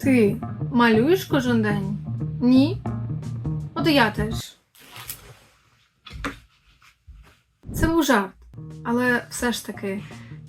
Ти малюєш кожен день? Ні? От і я теж. Це був жарт. Але все ж таки,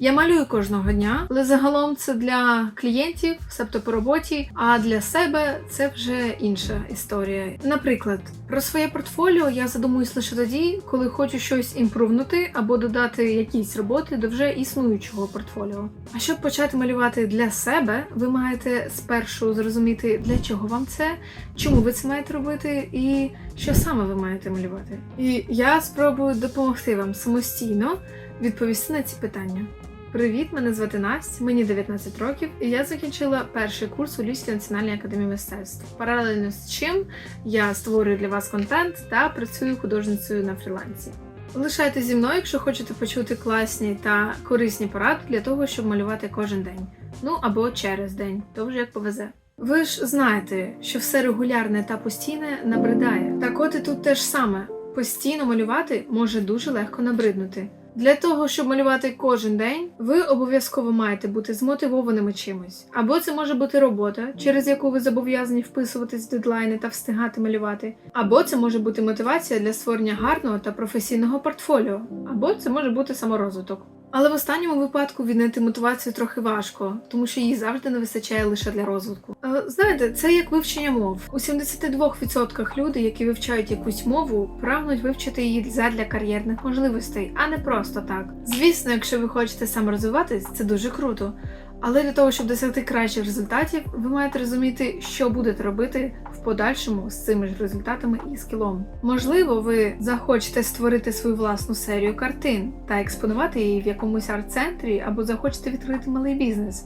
я малюю кожного дня, але загалом це для клієнтів, себто по роботі, а для себе це вже інша історія. Наприклад, про своє портфоліо я задумуюсь лише тоді, коли хочу щось імпрувнути або додати якісь роботи до вже існуючого портфоліо. А щоб почати малювати для себе, ви маєте спершу зрозуміти, для чого вам це, чому ви це маєте робити, і що саме ви маєте малювати. І я спробую допомогти вам самостійно відповісти на ці питання. Привіт, мене звати Настя, мені 19 років, і я закінчила перший курс у Львівській національній академії мистецтв. Паралельно з чим я створюю для вас контент та працюю художницею на фрілансі. Лишайтеся зі мною, якщо хочете почути класні та корисні поради для того, щоб малювати кожен день. Ну або через день, то вже як повезе. Ви ж знаєте, що все регулярне та постійне набридає. Так от і тут те ж саме. Постійно малювати може дуже легко набриднути. Для того, щоб малювати кожен день, ви обов'язково маєте бути змотивованими чимось. Або це може бути робота, через яку ви зобов'язані вписуватись в дедлайни та встигати малювати. Або це може бути мотивація для створення гарного та професійного портфоліо, або це може бути саморозвиток. Але в останньому випадку віднайти мотивацію трохи важко, тому що її завжди не вистачає лише для розвитку. Е, Знаєте, це як вивчення мов. У 72% люди, які вивчають якусь мову, прагнуть вивчити її задля кар'єрних можливостей, а не просто так. Звісно, якщо ви хочете саморозвиватись, це дуже круто. Але для того, щоб досягти кращих результатів, ви маєте розуміти, що будете робити подальшому з цими ж результатами і скілом. Можливо, ви захочете створити свою власну серію картин та експонувати її в якомусь арт-центрі, або захочете відкрити малий бізнес,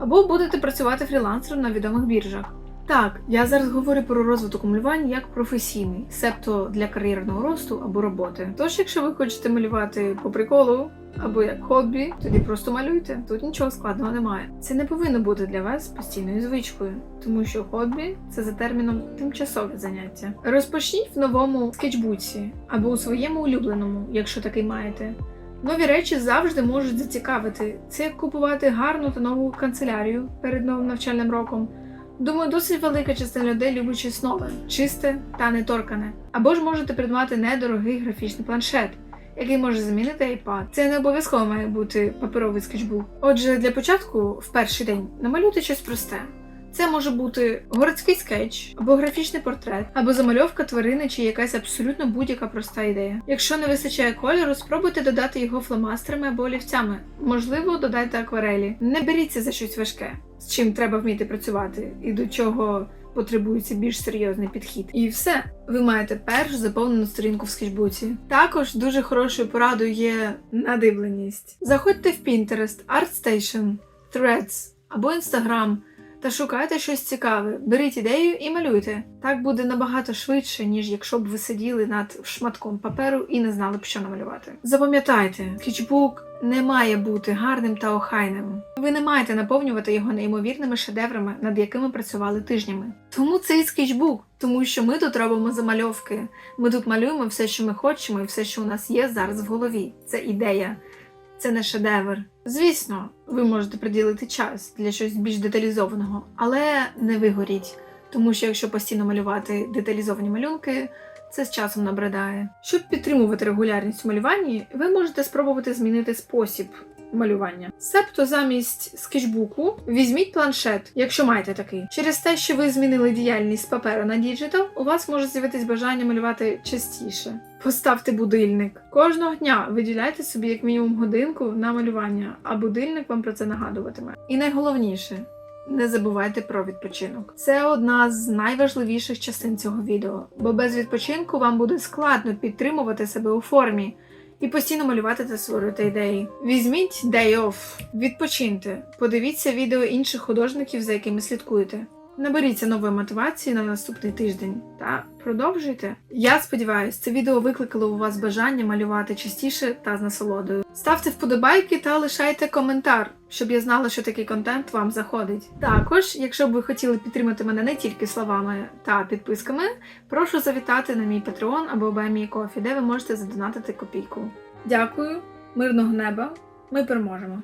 або будете працювати фрілансером на відомих біржах. Так, я зараз говорю про розвиток малювання як професійний, себто для кар'єрного росту або роботи. Тож, якщо ви хочете малювати по приколу або як хобі, тоді просто малюйте. Тут нічого складного немає. Це не повинно бути для вас постійною звичкою, тому що хобі це за терміном тимчасове заняття. Розпочніть в новому скетчбуці або у своєму улюбленому, якщо такий маєте. Нові речі завжди можуть зацікавити. Це як купувати гарну та нову канцелярію перед новим навчальним роком. Думаю, досить велика частина людей любить щось чисте та неторкане. Або ж можете придбати недорогий графічний планшет, який може замінити iPad. Це не обов'язково має бути паперовий скетчбук. Отже, для початку, в перший день, намалюйте щось просте. Це може бути городський скетч, або графічний портрет, або замальовка тварини чи якась абсолютно будь-яка проста ідея. Якщо не вистачає кольору, спробуйте додати його фломастерами або олівцями. Можливо, додайте акварелі. Не беріться за щось важке, з чим треба вміти працювати, і до чого потребується більш серйозний підхід. І все, ви маєте першу заповнену сторінку в скетчбуці. Також дуже хорошою порадою є надивленість. Заходьте в Pinterest, ArtStation, Threads або Instagram та шукайте щось цікаве, беріть ідею і малюйте. Так буде набагато швидше, ніж якщо б ви сиділи над шматком паперу і не знали б, що намалювати. Запам'ятайте, скетчбук не має бути гарним та охайним. Ви не маєте наповнювати його неймовірними шедеврами, над якими працювали тижнями. Тому це і скетчбук, тому що ми тут робимо замальовки. Ми тут малюємо все, що ми хочемо, і все, що у нас є зараз в голові. Це ідея. Це не шедевр. Звісно, ви можете приділити час для щось більш деталізованого, але не вигоріть, тому що якщо постійно малювати деталізовані малюнки, це з часом набридає. Щоб підтримувати регулярність у малюванні, ви можете спробувати змінити спосіб малювання. Себто замість скетчбуку візьміть планшет, якщо маєте такий. Через те, що ви змінили діяльність паперу на діджитал, у вас може з'явитись бажання малювати частіше. Поставте будильник. Кожного дня виділяйте собі як мінімум годинку на малювання, а будильник вам про це нагадуватиме. І найголовніше. Не забувайте про відпочинок. Це одна з найважливіших частин цього відео, бо без відпочинку вам буде складно підтримувати себе у формі і постійно малювати та створювати ідеї. Візьміть day off, відпочиньте, подивіться відео інших художників, за якими слідкуєте. Наберіться нової мотивації на наступний тиждень та продовжуйте. Я сподіваюся, це відео викликало у вас бажання малювати частіше та з насолодою. Ставте вподобайки та лишайте коментар, щоб я знала, що такий контент вам заходить. Також, якщо б ви хотіли підтримати мене не тільки словами та підписками, прошу завітати на мій Patreon або BMI Coffee, де ви можете задонатити копійку. Дякую, мирного неба! Ми переможемо!